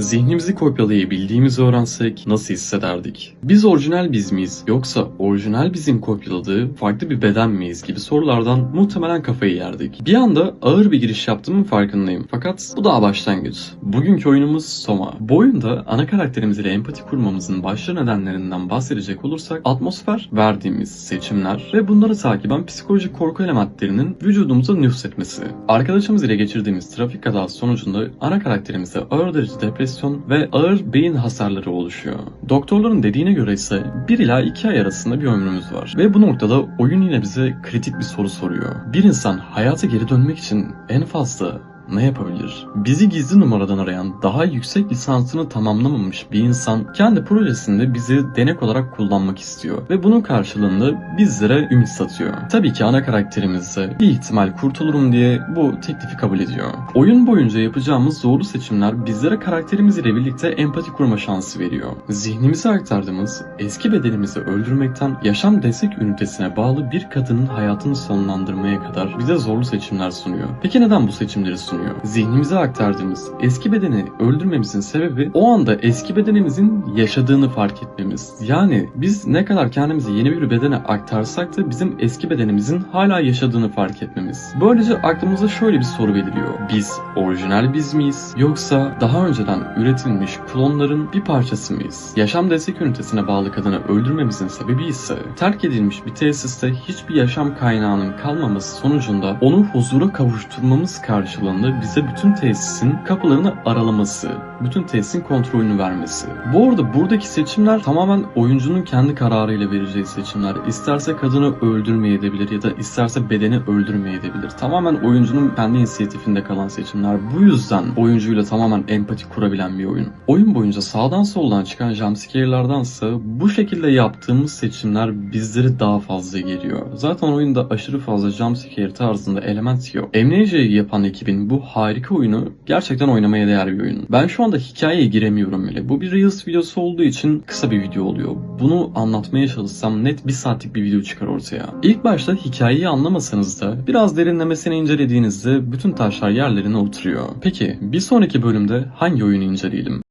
Zihnimizi kopyalayabildiğimizi öğrensek nasıl hissederdik? Biz orijinal biz miyiz yoksa orijinal bizim kopyaladığı farklı bir beden miyiz gibi sorulardan muhtemelen kafayı yerdik. Bir anda ağır bir giriş yaptığımın farkındayım. Fakat bu daha başlangıç. Bugünkü oyunumuz Soma. Bu oyunda ana karakterimiz ile empati kurmamızın başlı nedenlerinden bahsedecek olursak atmosfer, verdiğimiz seçimler ve bunları takiben psikolojik korku elementlerinin vücudumuza nüfsetmesi. Arkadaşımız ile geçirdiğimiz trafik kazası sonucunda ana karakterimizde ağır derecede depresyon ve ağır beyin hasarları oluşuyor. Doktorların dediğine göre ise 1 ila 2 ay arasında bir ömrümüz var. Ve bu noktada oyun yine bize kritik bir soru soruyor. Bir insan hayata geri dönmek için en fazla ne yapabilir? Bizi gizli numaradan arayan, daha yüksek lisansını tamamlamamış bir insan kendi projesinde bizi denek olarak kullanmak istiyor ve bunun karşılığında bizlere ümit satıyor. Tabii ki ana karakterimiz de bir ihtimal kurtulurum diye bu teklifi kabul ediyor. Oyun boyunca yapacağımız zorlu seçimler bizlere karakterimiz ile birlikte empati kurma şansı veriyor. Zihnimize aktardığımız eski bedenimizi öldürmekten yaşam destek ünitesine bağlı bir kadının hayatını sonlandırmaya kadar bize zorlu seçimler sunuyor. Peki neden bu seçimleri sunuyor? Zihnimize aktardığımız eski bedeni öldürmemizin sebebi o anda eski bedenimizin yaşadığını fark etmemiz. Yani biz ne kadar kendimizi yeni bir bedene aktarsak da bizim eski bedenimizin hala yaşadığını fark etmemiz. Böylece aklımıza şöyle bir soru beliriyor. Biz orijinal biz miyiz? Yoksa daha önceden üretilmiş klonların bir parçası mıyız? Yaşam destek ünitesine bağlı kadını öldürmemizin sebebi ise terk edilmiş bir tesiste hiçbir yaşam kaynağının kalmaması sonucunda onu huzura kavuşturmamız karşılığında bize bütün tesisin kapılarını aralaması, bütün tesisin kontrolünü vermesi. Bu arada buradaki seçimler tamamen oyuncunun kendi kararıyla vereceği seçimler. İsterse kadını öldürmeyebilir ya da isterse bedeni öldürmeyebilir. Tamamen oyuncunun kendi inisiyatifinde kalan seçimler. Bu yüzden oyuncuyla tamamen empati kurabilen bir oyun. Oyun boyunca sağdan soldan çıkan jumpscare'lardansa bu şekilde yaptığımız seçimler bizleri daha fazla geliyor. Zaten oyunda aşırı fazla jumpscare tarzında element yok. Amnesia'yı yapan ekibin bu harika oyunu gerçekten oynamaya değer bir oyun. Ben şu anda hikayeye giremiyorum bile. Bu bir Reels videosu olduğu için kısa bir video oluyor. Bunu anlatmaya çalışsam net bir saatlik bir video çıkar ortaya. İlk başta hikayeyi anlamasanız da biraz derinlemesine incelediğinizde bütün taşlar yerlerine oturuyor. Peki bir sonraki bölümde hangi oyunu inceleyelim?